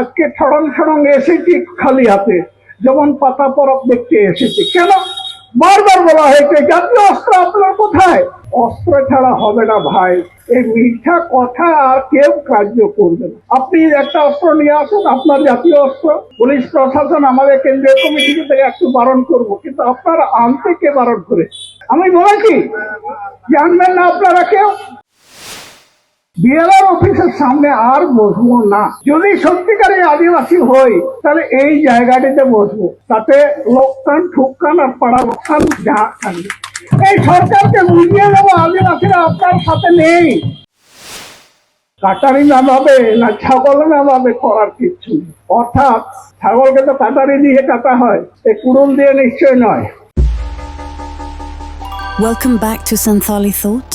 আজকে ছড়ং ছড়ং এসেছি খালি হাতে। যেমন পাতা পরব দেখতে এসেছি। কেন? বারবার বলা হয়েছে, জাতীয় অস্ত্র আপনার কোথায়? অস্ত্র ছাড়া হবে না ভাই। এই মিথ্যা কথা আর কেউ কার্য করবে না। আপনি একটা অস্ত্র নিয়ে আসুন, আপনার জাতীয় অস্ত্র। পুলিশ প্রশাসন আমাদের কেন্দ্রীয় কমিটি থেকে একটু বারণ করব, কিন্তু আপনারা আনতে কে বারণ করে? আমি বলেছি, জানবেন না আপনারা কেউ? বিএলআর অফিসের সামনে আর বসবো না। যদি সত্যিকারের আদিবাসী হই, তাহলে এই জায়গাটিতে বসবো। তাতে লোকসান ঠুকান আর পাড়া লোকসান যা থাকবে। এই সরকারকে বুঝিয়ে দেবো আদিবাসীরা আপনার সাথে নেই। কাটারি না ভাবে, না ছাগল না ভাবে করার নেই। অর্থাৎ ছাগলকে তো কাটারি দিয়ে কাটা হয় এই কুড়ুল দিয়ে নিশ্চয় নয়। Welcome back to Santhali Thought.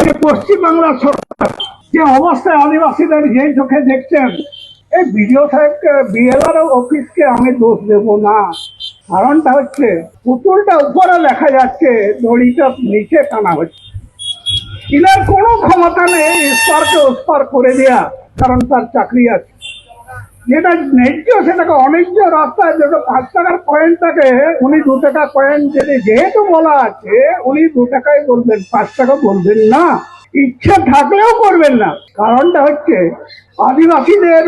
এই পশ্চিমবাংলার সরকার যে অবস্থায় আদিবাসীদের যে চোখে দেখছেন, এই বিডিও সাহেবকে, বিএলআর অফিসকে আমি দোষ দেব না। কারণটা হচ্ছে, পুতুলটা উপরে লেখা যাচ্ছে, দড়িটা নিচে টানা হচ্ছে। ইনার কোনো ক্ষমতা নেই স্পারকে স্পার করে দেয়া, কারণ তার চাকরি আছে। যেটা ন্যায্য, সেটাকে অন্যায্য রাস্তায় যেটা পাঁচ টাকার কয়েনটাকে উনি দু টাকা কয়েন যদি যেহেতু বলা আছে, উনি দু টাকায় বলবেন, পাঁচ টাকা বলবেন না। ইচ্ছা থাকলেও করবেন না। কারণটা হচ্ছে, আদিবাসীদের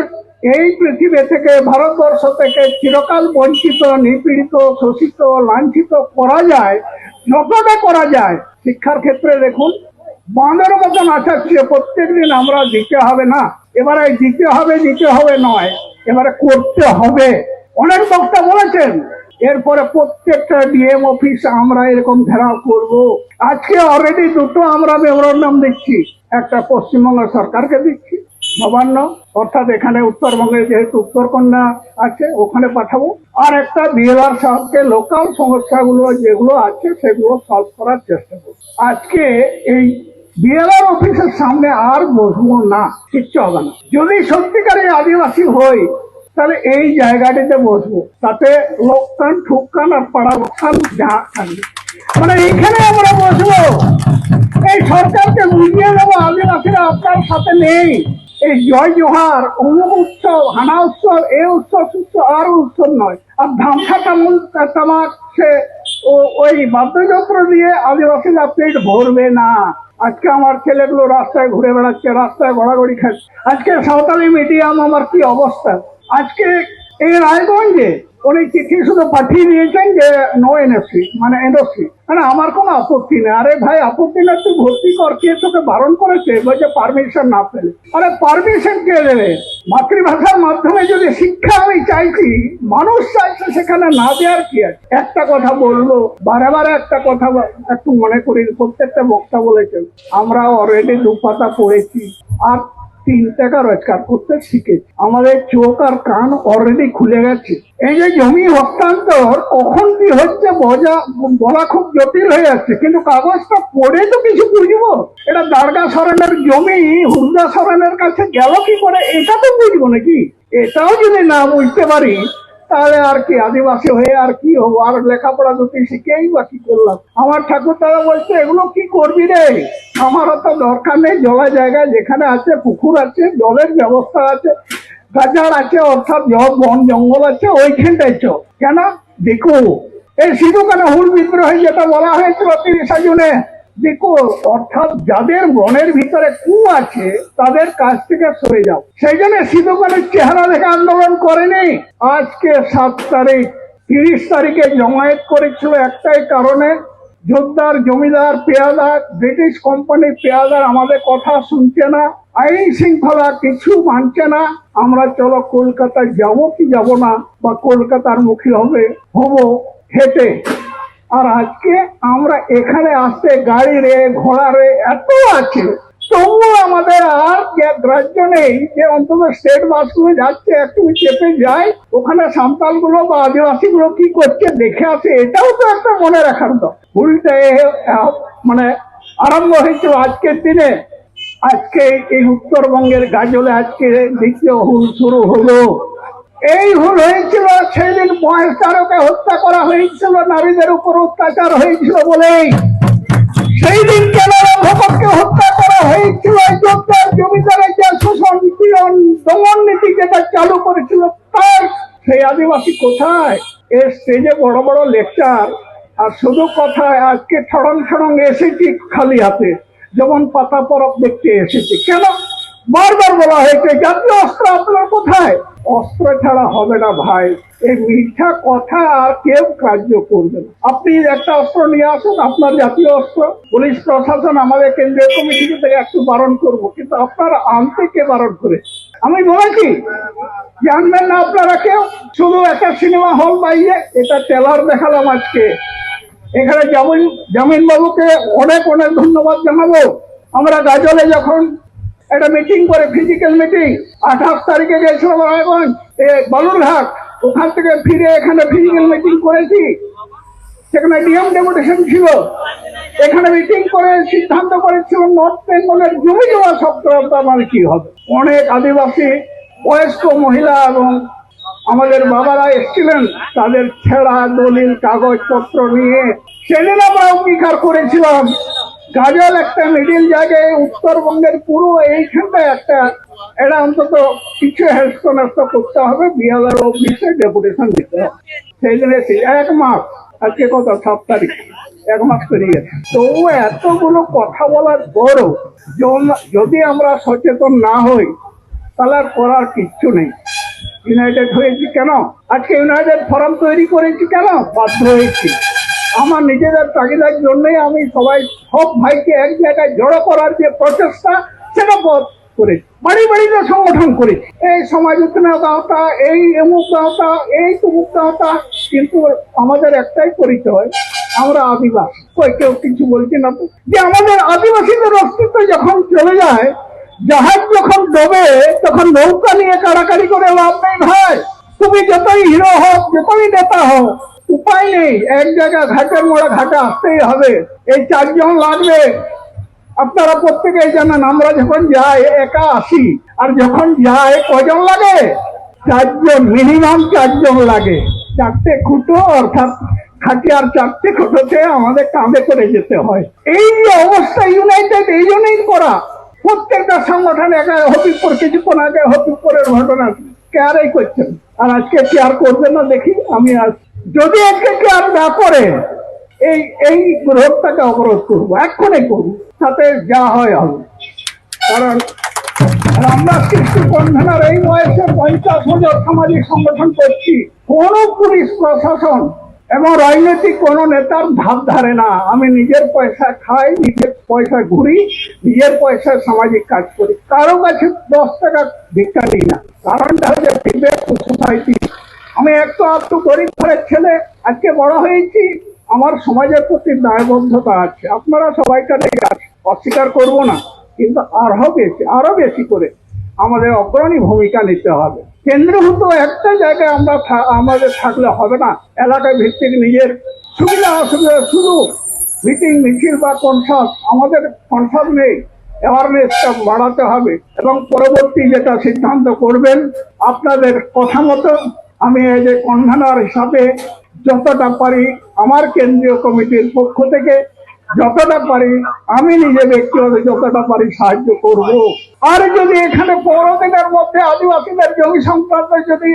এই পৃথিবী থেকে, ভারতবর্ষ থেকে চিরকাল বঞ্চিত, নিপীড়িত, শোষিত, লাঞ্ছিত করা যায় যতটা করা যায়। শিক্ষার ক্ষেত্রে দেখুন বাঁধের মতন আচাচ্ছে প্রত্যেকদিন আমরা দিতে হবে না। এবারে দিতে হবে দিতে হবে নয়, এবারে করতে হবে। অনেক বক্তা বলেছেন, এরপরে প্রত্যেকটা ডিএম অফিস আমরা এরকম ঘেরাও করব। আজকে অলরেডি দুটো আমরা মেমোরান্ডাম দিচ্ছি। একটা পশ্চিমবঙ্গ সরকারকে দিচ্ছি, নবান্ন, অর্থাৎ এখানে উত্তরবঙ্গে যেহেতু উত্তরকন্যা আছে, ওখানে পাঠাবো। আর একটা বিএলআর সাহেবকে লোকাল সমস্যাগুলো যেগুলো আছে, সেগুলো সলভ করার চেষ্টা করব। আজকে এই বিএলআর অফিসের সামনে আর বসবো না, কিচ্ছু হবে না। যদি সত্যিকারের আদিবাসী হই, তাহলে এই জায়গাটিতে বসবো। তাতে লোকসান ঠুকান আর পাড়া লোকসান যা থাকবে। মানে এইখানে আমরা বসবো। এই সরকারকে বুঝিয়ে দেবো, আদিবাসীরা আপনার সাথে নেই। এই জয় জোহার, অমুক উৎসব, হানা উৎসব, এ উৎসব উৎসব, আর উৎসব নয়। আর ধামসা তামুল, তামাক, সে ওই বাদ্যযন্ত্র দিয়ে আদিবাসীরা পেট ভরবে না। আজকে আমার ছেলেগুলো রাস্তায় ঘুরে বেড়াচ্ছে, রাস্তায় ঘোরাঘুরি খাচ্ছে। আজকে সাঁওতালি মিডিয়াম, আমার কি অবস্থা? আজকে এই রায়গঞ্জে উনি চিঠি শুধু পাঠিয়ে দিয়েছেন যে নো এনএফসি মানে এনওসি মানে আমার কোনো আপত্তি নেই। আরে ভাই, আপত্তি না, তুই ভর্তি কর, কে তোকে বারণ করেছে? বলছে পারমিশন না পেলে। আরে পারমিশন কে দেবে? মাতৃভাষার মাধ্যমে যদি শিক্ষা আমি চাইছি, মানুষ চাইছে সেখানে না দেওয়ার কি আছে? একটা কথা বলল, বারে বারে একটা কথা একটু মনে করি প্রত্যেকটা বক্তা বলেছেন আমরা অলরেডি দু পাতা পড়েছি, আর তিন টাকা রোজগার করতে শিখে আমাদের চোখ আর কান অলরেডি খুলে গেছে। এই যে জমি হস্তান্তর, কখন কি হচ্ছে বজা বলা খুব জটিল হয়ে যাচ্ছে। কিন্তু কাগজটা পড়ে তো কিছু বুঝব। এটা দারগা সরেনের জমি, হুন্দা সরেনের কাছে গেল কি করে? এটা তো বুঝব নাকি? এটাও যদি না বুঝতে পারি তাহলে আর কি, আদিবাসী হয়ে আর কি হব? আর লেখাপড়া দুটি শিখেই বা কি করলাম? আমার ঠাকুর দাদা বলছে, এগুলো কি করবি রে? আমার তো দরকার নেই জলা জায়গায় যেখানে আছে পুকুর আছে, জলের ব্যবস্থা আছে, গাজার আছে, অর্থাৎ জল, বন, জঙ্গল আছে ওইখানটায় চ কেন? দেখো, এই সিধু কেন হুল বিদ্রোহী, যেটা বলা হয়েছিল তিরিশা জুনে? দেখো, অর্থাৎ যাদের বনের ভিতরে কু আছে, তাদের কাছ থেকে সরে যাও। সেই জন্য সিধুকালের চেহারা দেখে আন্দোলন করেনি। আজকে সাত তারিখ, তিরিশ তারিখে জমায়েত করেছিল একটাই কারণে জোরদার জমিদার, পেয়াদার, ব্রিটিশ কোম্পানির পেয়াদার আমাদের কথা শুনছে না, আইন শৃঙ্খলা কিছু মানছে না। আমরা চলো কলকাতায় যাব কি যাব না, বা কলকাতার মুখী হবে, হব হেঁটে। আর আজকে আমরা এখানে আসতে গাড়ি রে ঘোড়া রে এত আছে। তবুও আমাদের আর গ্রাহ্য নেই যে অন্তত স্টেট বাসগুলো যাচ্ছে একটু চেপে যায় ওখানে সাঁওতালগুলো বা আদিবাসী গুলো কি করছে দেখে আসে এটাও তো একটা মনে রাখার উল্টে আহ, মানে আরম্ভ হয়েছিল আজকের দিনে। আজকে এই উত্তরবঙ্গের গাজলে আজকে দ্বিতীয় হুল শুরু হলো। এই ভুল হয়েছিল সেই দিন সেদিন তারকে হত্যা করা হয়েছিল, নারীদের উপর অত্যাচার হয়েছিল বলেই সেই দিন কেন ভগতকে হত্যা করা হয়েছিল যোদ্ধার জমিদারের যে নিপীড়ন দমন নীতি যেটা চালু করেছিল, তার সেই আদিবাসী কোথায়? এর স্টেজে বড় বড় লেকচার আর শুধু কথায়, আজকে ছড়ং ছড়ং এসেছি খালি হাতে। যেমন পাতা পরব দেখতে এসেছি। কেন? বারবার বলা হয়েছে, জাতীয় অস্ত্র আপনার কোথায়? অস্ত্র ছাড়া হবে না ভাই। এই মিথ্যা কথা আর কেউ কার্য করবে না। আপনি একটা অস্ত্র নিয়ে আসুন, আপনার জাতীয় অস্ত্র। পুলিশ প্রশাসন আমাদের কেন্দ্রীয় কমিটি থেকে একটু বারণ করব, কিন্তু আপনারা আনতে কে বারণ করে? আমি বলেছি, জানবেন না আপনারা কেউ? শুধু একটা সিনেমা হল বাইয়ে এটা ট্রেলার দেখালাম আজকে। এখানে জামিন জামিন বাবুকে অনেক অনেক ধন্যবাদ জানাব। আমরা গাজলে যখন একটা মিটিং করে ফিজিক্যাল মিটিং আঠাশ তারিখে গেছিলাম রায়গঞ্জ বালুরঘাট। ওখান থেকে ফিরে এখানে ফিজিক্যাল মিটিং করেছি। সেখানে ডিএম ডেপুটেশন ছিল। এখানে মিটিং করে সিদ্ধান্ত করেছিল নর্থ বেঙ্গলের জমি জমা সক্রিয়তা মানে কি হবে। অনেক আদিবাসী, বয়স্ক মহিলা এবং আমাদের বাবারা এসেছিলেন। তাদের ছেঁড়া দলিল, কাগজপত্র নিয়ে। সেদিন আমরা অঙ্গীকার করেছিলাম। গাজল একটা মিডিল জায়গায় উত্তরবঙ্গের পুরো এইখানটায় একটা, এটা অন্তত কিছু হেলথ নষ্ট করতে হবে বিয়ালার অফিসে ডেপুটেশন দিতে হবে। সেই সে- এক মাস, আজকে কত, সাত তারিখ? এক মাস পেরিয়ে গেছে। তো এতগুলো কথা বলার পরও যদি আমরা সচেতন না হই, তাহলে আর করার কিচ্ছু নেই। ইউনাইটেড হয়েছি কেন? আজকে ইউনাইটেড ফোরাম তৈরি করেছি কেন? বাধ্য হয়েছি। আমার নিজেদের তাগিদার জন্যই আমি সবাই সব ভাইকে এক জায়গায় জড়ো করার যে প্রচেষ্টা, সেটা পথ করে বাড়ি বাড়িতে সংগঠন করে এই সমাজ দাওতা এই এমুক দাওতা এই তুমুক দাওতা কিন্তু আমাদের একটাই পরিচয়, আমরা আদিবাসী। কেউ কিছু বলছি না তো? যে আমাদের আদিবাসীদের অস্তিত্ব যখন চলে যায়, জাহাজ যখন ডোবে, তখন নৌকা নিয়ে কাড়াকাড়ি করে লাভ নেই ভাই। তুমি যতই হিরো হোক যতই নেতা হোক উপায় নেই। এক জায়গায় ঘাটের মোড়া ঘাটে আসতেই হবে। এই চারজন লাগবে। আপনারা প্রত্যেকেই জানেন, আমরা যখন যাই একা আসি, আর যখন যাই কজন লাগে? চারজন, মিনিমাম চারজন লাগে। চারটে খুঁটো, অর্থাৎ খাটিয়ার চারটে খুঁটোতে আমাদের কাঁধে করে যেতে হয়। এই যে অবস্থা ইউনাইটেড এই জন্যই করা। প্রত্যেকটা সংগঠন একা, হবিবপুর কিছুক্ষণ আগে হবিবপুরের ঘটনা কেয়ারই করছেন। আর আজকে কেয়ার করবে না দেখি, আমি আজ যদি আজকে কেয়ার না করে, এই এই রোগটাকে অবরোধ করব, এক্ষুনি করব, তাতে যা হয় হবে। কারণ আমরা সৃষ্টি কনভেনার এই বয়সে পঞ্চাশ বছর সামাজিক সংগঠন করছি, কোন পুলিশ প্রশাসন এবং রাজনৈতিক কোন নেতার ধার ধারে না। আমি নিজের পয়সা খাই, নিজের পয়সা ঘুরি, নিজের পয়সায় সামাজিক কাজ করি। কারও কাছে দশ টাকা ভিক্ষা দিই না। কারণটা হচ্ছে সোসাইটি আমি একটু একটু গরিব ঘরের ছেলে, আজকে বড় হয়েছি, আমার সমাজের প্রতি দায়বদ্ধতা আছে। আপনারা সবাইকার অস্বীকার করব না, কিন্তু আরও বেশি আরও বেশি করে আমাদের অগ্রণী ভূমিকা নিতে হবে। কেন্দ্রভূত একটা জায়গায় আমরা আমাদের থাকলে হবে না এলাকায় ভিত্তিক নিজের সুবিধা অসুবিধা শুধু মিটিং, মিছিল বা কনসার্ট, আমাদের কনসার্ট নেই অ্যাওয়ারনেসটা বাড়াতে হবে এবং পরবর্তী যেটা সিদ্ধান্ত করবেন, আপনাদের কথা মতো আমি এই যে কনভেনার হিসাবে যতটা পারি আমার কেন্দ্রীয় কমিটির পক্ষ থেকে যতটা পারি আমি নিজে ব্যক্তিগত যতটা পারি সাহায্য করব। আর যদি এখানে পনেরো দিনের মধ্যে আদিবাসীদের জমি সংক্রান্ত যদি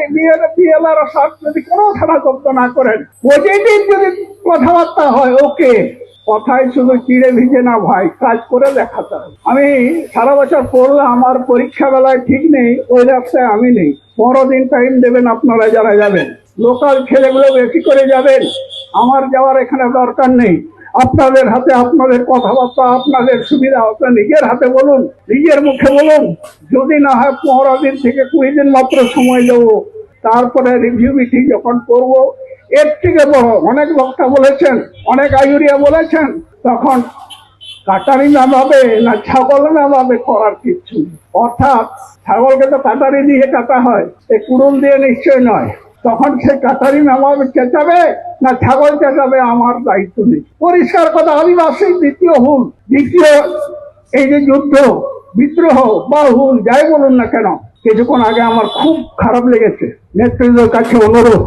বিএলআর যদি কোনো খেলা করতে না করেন পজিটিভ যদি কথাবার্তা হয় ওকে কথায় শুধু চিড়ে ভিজে না, ভাই কাজ করে দেখাতে আমি সারা বছর পড়লাম আমার পরীক্ষা বেলায় ঠিক নেই, ওই রাস্তায় আমি নেই। পনেরো দিন টাইম দেবেন, আপনারা যারা যাবেন। লোকাল ছেলেগুলো বেশি করে যাবেন, আমার যাওয়ার এখানে দরকার নেই। আপনাদের হাতে আপনাদের কথাবার্তা, আপনাদের সুবিধা আপনার নিজের হাতে বলুন, নিজের মুখে বলুন। যদি না হয় পনেরো দিন থেকে কুড়ি দিন মাত্র সময় দেবো। তারপরে রিভিউ মিটিং যখন করব এর থেকে বড় অনেক বক্তা বলেছেন, অনেক আয়ুরিয়া বলেছেন, তখন কাটারি নামাবে না ছাগল নামাবে করার কিচ্ছু নেই। অর্থাৎ ছাগলকে তো কাটারি দিয়ে কাটা হয় এই কুড়ুল দিয়ে নিশ্চয় নয়। তখন সে কাটারি নামাবে চেঁচাবে, না ছাগল চেঁচাবে, আমার দায়িত্ব নেই। পরিষ্কার কথা, আদিবাসী দ্বিতীয় হুল, দ্বিতীয় এই যে যুদ্ধ, বিদ্রোহ, বা হুল, যাই বলুন না কেন, কিছুক্ষণ আগে আমার খুব খারাপ লেগেছে। নেতৃত্বের কাছে অনুরোধ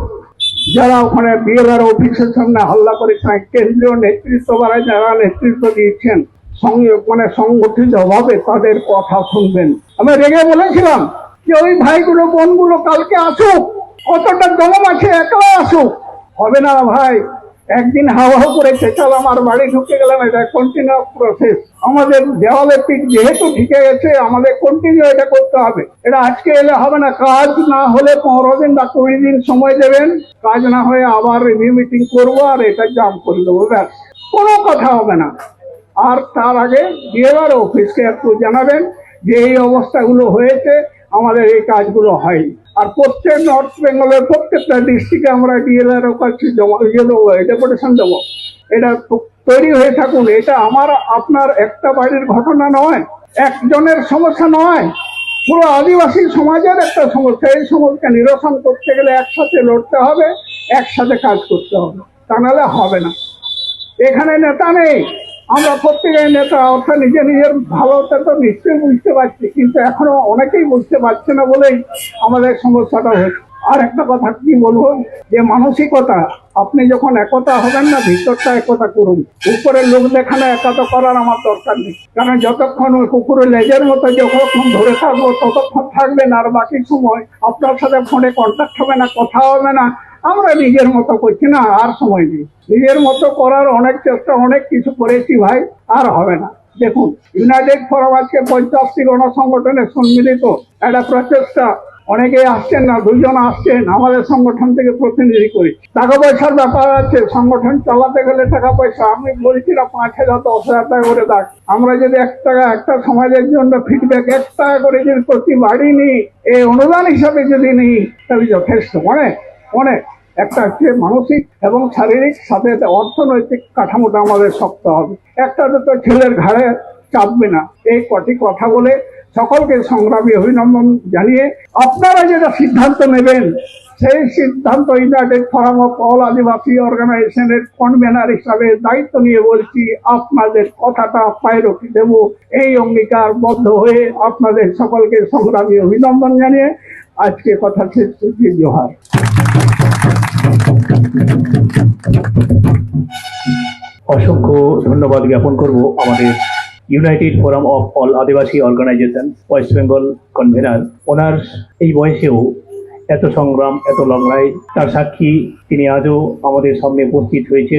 যারা ওখানে বিএলআর অফিসের সামনে হাল্লা করেছেন কেন্দ্রীয় নেতৃত্ব বারা যারা নেতৃত্ব দিয়েছেন মানে সংগঠিত ভাবে তাদের কথা শুনবেন। আমি রেগে বলেছিলাম যে ওই ভাইগুলো, বোনগুলো কালকে আসুক, কতটা দম আছে একলা আসুক। হবে না ভাই একদিন হাওয়া করে চেঁচাল আমার বাড়ি ঢুকে গেলাম, এটা কন্টিনিউ প্রসেস আমাদের দেওয়ালে পিঠ যেহেতু ঢুকে গেছে, আমাদের কন্টিনিউ এটা করতে হবে। এটা আজকে এলে হবে না, কাজ না হলে পনেরো দিন বা কুড়ি দিন সময় দেবেন। কাজ না হয়ে আবার রিভিউ মিটিং করব আর এটা জাম করে দেবো, ব্যাস। কোনো কথা হবে না। আর তার আগে ডিএলআর অফিসকে একটু জানাবেন যে এই অবস্থাগুলো হয়েছে, আমাদের এই কাজগুলো হয় আর প্রত্যেক নর্থ বেঙ্গলের প্রত্যেকটা ডিস্ট্রিক্টে আমরা ডিএলআর কাছে জমা ইয়ে দেবো ডেপুটেশন দেবো। এটা তৈরি হয়ে থাকুন। এটা আমার, আপনার একটা বাড়ির ঘটনা নয়, একজনের সমস্যা নয়। পুরো আদিবাসী সমাজের একটা সমস্যা। এই সমস্যা নিরসন করতে গেলে একসাথে লড়তে হবে, একসাথে কাজ করতে হবে। তা নাহলে হবে না। এখানে নেতা নেই। আমরা প্রত্যেকের নেতা, অর্থাৎ নিজে নিজের ভালোটা তো নিশ্চয়ই বুঝতে পারছি, কিন্তু এখনও অনেকেই বুঝতে পারছে না বলেই আমাদের সমস্যাটা হচ্ছে। আর একটা কথা কি বলব, যে মানসিকতা, আপনি যখন একতা হবেন না, ভিতরটা একতা করুন। উপরের লোক দেখানো একতা করার আমার দরকার নেই। কারণ যতক্ষণ ওই কুকুরের লেজের মতো যতক্ষণ ধরে থাকব, ততক্ষণ থাকবেন আর বাকি সময় আপনার সাথে ফোনে কন্ট্যাক্ট হবে না, কথা হবে না। আমরা নিজের মতো করছি না, আর সময় নেই। নিজের মতো করার অনেক চেষ্টা, অনেক কিছু করেছি ভাই, আর হবে না। দেখুন ইউনাইটেড ফোরাম আজকে পঞ্চাশটি গণসংগঠনের সম্মিলিত একটা প্রচেষ্টা। অনেকেই আসছেন না, দুজন আসছেন, আমাদের সংগঠন থেকে প্রতিনিধি করি। টাকা পয়সার ব্যাপার আছে, সংগঠন চালাতে গেলে টাকা পয়সা। আমি বলছি না পাঁচ হাজার, দশ হাজার টাকা করে দেখ আমরা যদি এক টাকা, একটা সমাজের জন্য ফিডব্যাক এক টাকা করে যদি প্রতি বাড়ি নিই, এই অনুদান হিসাবে যদি নিই, তাহলে যথেষ্ট অনেক অনেক একটা হচ্ছে মানসিক এবং শারীরিক সাথে অর্থনৈতিক কাঠামোটা আমাদের শক্ত হবে। একটা তো ছেলের ঘাড়ে চাপবে না। এই কটি কথা বলে সকলকে সংগ্রামী অভিনন্দন জানিয়ে আপনারা যেটা সিদ্ধান্ত নেবেন, সেই সিদ্ধান্ত united forum of all Adivasi অর্গানাইজেশনের কনভেনার হিসাবে দায়িত্ব নিয়ে বলছি, আপনাদের কথাটা পায়রকি দেব। এই অঙ্গীকার বদ্ধ হয়ে আপনাদের সকলকে সংগ্রামী অভিনন্দন জানিয়ে আজকে কথা শেষ জোহার। অসংখ্য ধন্যবাদ জ্ঞাপন করব আমাদের united forum of all Adivasi organisation west Bengal convener ওনার এই বয়সেও এত সংগ্রাম, এত লড়াই, তার সাক্ষী তিনি আজও আমাদের সামনে উপস্থিত হয়েছেন।